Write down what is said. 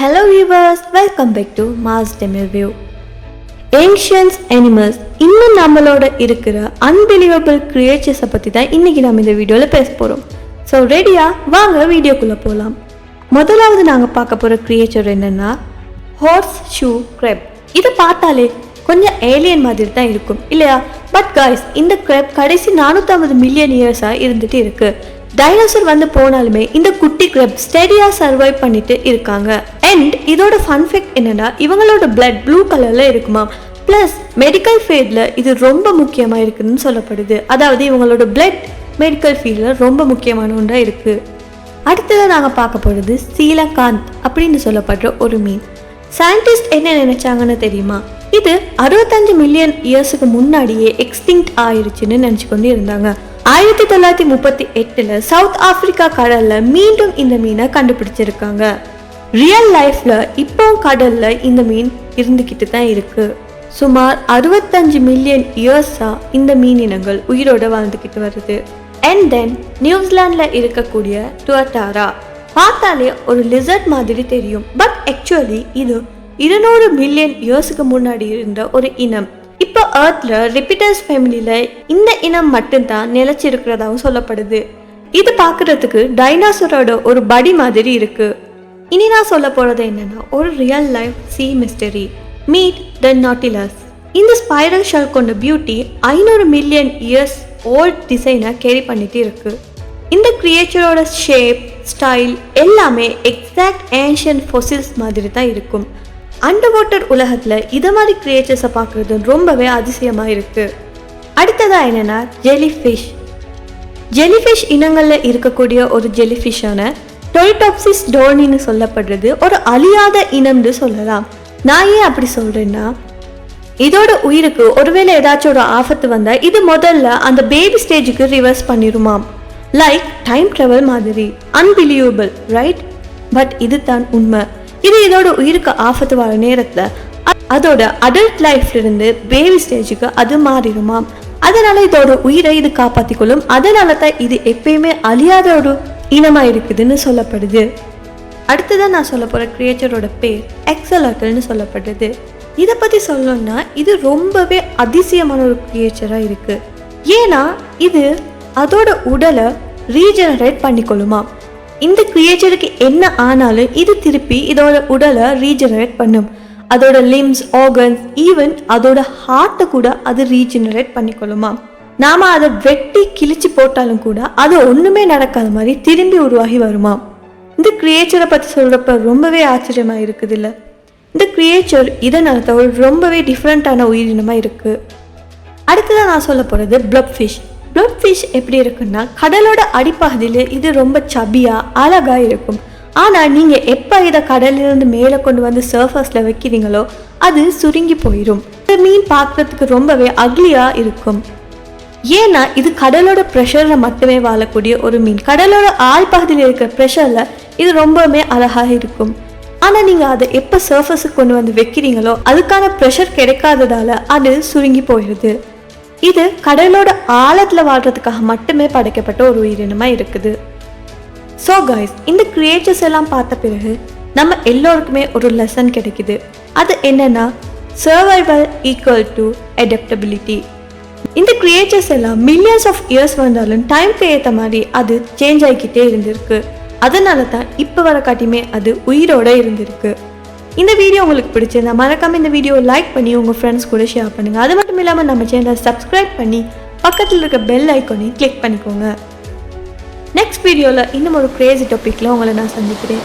Hello viewers welcome back to mass Demo view ancients animals இன்னும் நம்மளோட இருக்கிற unbelievable கிரியேச்சர்ஸை பற்றி தான் இன்றைக்கி நம்ம இந்த வீடியோவில் பேச போகிறோம் ஸோ ரெடியாக வாங்க வீடியோக்குள்ளே போகலாம் முதலாவது நாங்கள் பார்க்க போகிற கிரியேச்சர் என்னென்னா ஹார்ஸ் ஷூ க்ரெப் இதை பார்த்தாலே கொஞ்சம் ஏலியன் மாதிரி தான் இருக்கும் இல்லையா? பட் காய்ஸ் இந்த க்ரெப் கடைசி நானூற்றம்பது மில்லியன் இயர்ஸாக இருந்துட்டு இருக்குது டைனோசர் வந்து போனாலுமே இந்த குட்டி க்ரெப் ஸ்டெடியாக சர்வைவ் பண்ணிட்டு இருக்காங்க. அண்ட் இதோட ஃபன் ஃபேக்ட் இவங்களோட பிளட் ப்ளூ கலரில் இருக்குமா ப்ளஸ் மெடிக்கல் ஃபீல்டில் இது ரொம்ப முக்கியமாக இருக்குதுன்னு சொல்லப்படுது. அதாவது இவங்களோட பிளட் மெடிக்கல் ஃபீல்டில் ரொம்ப முக்கியமான ஒன்றாக இருக்குது அடுத்ததாக நாங்கள் பார்க்க போகிறது சீலகாந்த் அப்படின்னு சொல்லப்படுற ஒரு மீன். சயின்டிஸ்ட் என்ன நினச்சாங்கன்னு தெரியுமா? இது அறுபத்தஞ்சு மில்லியன் இயர்ஸுக்கு முன்னாடியே எக்ஸ்டிங்க்ட் ஆயிடுச்சுன்னு நினச்சி கொண்டு இருந்தாங்க. ஆயிரத்தி தொள்ளாயிரத்தி முப்பத்தி எட்டில் சவுத் ஆப்பிரிக்கா கடலில் மீண்டும் இந்த மீனை கண்டுபிடிச்சிருக்காங்க. ரியல் லைஃப்பில் இப்போ கடலில் இந்த மீன் இருந்துக்கிட்டு தான் இருக்குது சுமார் அறுபத்தஞ்சு மில்லியன் இயர்ஸாக இந்த மீன் இனங்கள் உயிரோட வாழ்ந்துக்கிட்டு வருது. அண்ட் தென் நியூசிலாண்டில் இருக்கக்கூடிய டுவட்டாரா பார்த்தாலே ஒரு லிசர்ட் மாதிரி தெரியும். பட் ஆக்சுவலி இது இருநூறு மில்லியன் இயர்ஸுக்கு முன்னாடி இருந்த ஒரு இனம். இப்போ ஏர்த்தில் ரிப்பீட்டர்ஸ் ஃபேமிலியில் இந்த இனம் மட்டும்தான் நிலைச்சிருக்கிறதாவும் சொல்லப்படுது. இது பார்க்குறதுக்கு டைனாசரோட ஒரு படி மாதிரி இருக்குது இனி நான் சொல்ல போகிறது என்னென்னா ஒரு real life sea mystery meet the nautilus இந்த ஸ்பைரல் ஷெல் கொண்ட பியூட்டி ஐநூறு மில்லியன் இயர்ஸ் ஓல்ட் டிசைனை கேரி பண்ணிட்டு இருக்கு. இந்த கிரியேச்சரோட ஷேப் ஸ்டைல் எல்லாமே எக்ஸாக்ட் ஏன்ஷியன் ஃபொசில்ஸ் மாதிரி தான் இருக்கும். அண்டர் வாட்டர் உலகத்தில் இது மாதிரி கிரியேச்சர்ஸை பார்க்குறது ரொம்பவே அதிசயமாக இருக்குது அடுத்ததாக என்னென்னா ஜெலிஃபிஷ் ஜெலிஃபிஷ் இனங்களில் இருக்கக்கூடிய ஒரு ஜெலிஃபிஷான டொரிடாப்சிஸ் டோர்னின்னு சொல்லப்படுறது ஒரு அழியாத இனம்னு சொல்லலாம். நான் ஏன் அப்படி சொல்கிறேன்னா இதோட உயிருக்கு ஒருவேளை ஏதாச்சும் ஒரு ஆபத்து வந்தால் இது முதல்ல அந்த பேபி ஸ்டேஜுக்கு ரிவர்ஸ் பண்ணிடுமாம் லைக் டைம் ட்ராவல் மாதிரி. அன்பிலியூபிள் ரைட் பட் இது தான் உண்மை. இது இதோட உயிருக்கு ஆபத்து வர நேரத்தில் அதோட அடல்ட் லைஃப்லேருந்து பேபி ஸ்டேஜுக்கு அது மாறிடுமாம் அதனால இதோட உயிரை இது காப்பாற்றிக்கொள்ளும் அதனால தான் இது எப்பயுமே அழியாத ஒரு இனமாக இருக்குதுன்னு சொல்லப்படுது. அடுத்ததான் நான் சொல்ல போகிற கிரியேச்சரோட பேர் எக்ஸலாட்டல்னு சொல்லப்படுது. இதை பற்றி சொல்லணும்னா இது ரொம்பவே அதிசயமான ஒரு கிரியேச்சராக இருக்குது ஏன்னா இது அதோட உடலை ரீஜெனரேட் பண்ணிக்கொள்ளுமா? இந்த கிரியேச்சருக்கு என்ன ஆனாலும் இது திருப்பி இதோட உடலை ரீஜெனரேட் பண்ணும். அதோட லிம்ஸ் ஆர்கன்ஸ் ஈவன் அதோட ஹார்ட்டை கூட அது ரீஜெனரேட் பண்ணிக்கொள்ளுமா? நாம் அதை வெட்டி கிழிச்சு போட்டாலும் கூட அது ஒன்றுமே நடக்காத மாதிரி திரும்பி உருவாகி வருமா இந்த கிரியேச்சரை பற்றி சொல்கிறப்ப ரொம்பவே ஆச்சரியமாக இருக்குது இல்லை இந்த கிரியேச்சர் இதனால் தவிர ரொம்பவே டிஃப்ரெண்ட்டான உயிரினமாக இருக்குது அடுத்ததாக நான் சொல்ல போகிறது ப்ளப் ஃபிஷ் ப்ளப் ஃபிஷ் எப்படி இருக்குன்னா கடலோட அடிப்பகுதியில் இது ரொம்ப சபியாக அழகாக இருக்கும். ஆனால் நீங்கள் எப்போ இதை கடலிலிருந்து மேலே கொண்டு வந்து சர்ஃபஸில் வைக்கிறீங்களோ அது சுருங்கி போயிடும் இந்த மீன் பார்க்குறதுக்கு ரொம்பவே அக்லியாக இருக்கும். ஏன்னா இது கடலோட ப்ரெஷரில் மட்டுமே வாழக்கூடிய ஒரு மீன். கடலோட ஆழ் பகுதியில் இருக்கிற ப்ரெஷரில் இது ரொம்பவுமே அழகாக இருக்கும். ஆனால் நீங்கள் அதை எப்போ சர்ஃபஸுக்கு கொண்டு வந்து வைக்கிறீங்களோ அதுக்கான ப்ரெஷர் கிடைக்காததால் அது சுருங்கி போயிடுது. இது கடலோட ஆழத்தில் வாழ்கிறதுக்காக மட்டுமே படைக்கப்பட்ட ஒரு உயிரினமாக இருக்குது. ஸோ காய்ஸ் இந்த கிரியேச்சர்ஸ் எல்லாம் பார்த்த பிறகு நம்ம எல்லோருக்குமே ஒரு லெசன் கிடைக்குது. அது என்னென்னா சர்வைவல் ஈக்குவல் டு அடாப்டபிலிட்டி இந்த கிரியேச்சர்ஸ் எல்லாம் மில்லியன்ஸ் ஆஃப் இயர்ஸ் வந்தாலும் டைம்க்கு ஏற்ற மாதிரி அது சேஞ்ச் ஆகிக்கிட்டே இருந்திருக்கு. அதனால தான் இப்போ வர காட்டியுமே அது உயிரோட இருந்திருக்கு. இந்த வீடியோ உங்களுக்கு பிடிச்சிருந்தா மறக்காமல் இந்த வீடியோ லைக் பண்ணி உங்கள் ஃப்ரெண்ட்ஸ் கூட ஷேர் பண்ணுங்கள் அது மட்டும் இல்லாமல் நம்ம சேனலை சப்ஸ்கிரைப் பண்ணி பக்கத்தில் இருக்க பெல் ஐக்கோனையும் கிளிக் பண்ணிக்கோங்க. நெக்ஸ்ட் வீடியோவில் இன்னும் ஒரு க்ரேஸி டாப்பிக்கில் உங்களை நான் சந்திக்கிறேன்.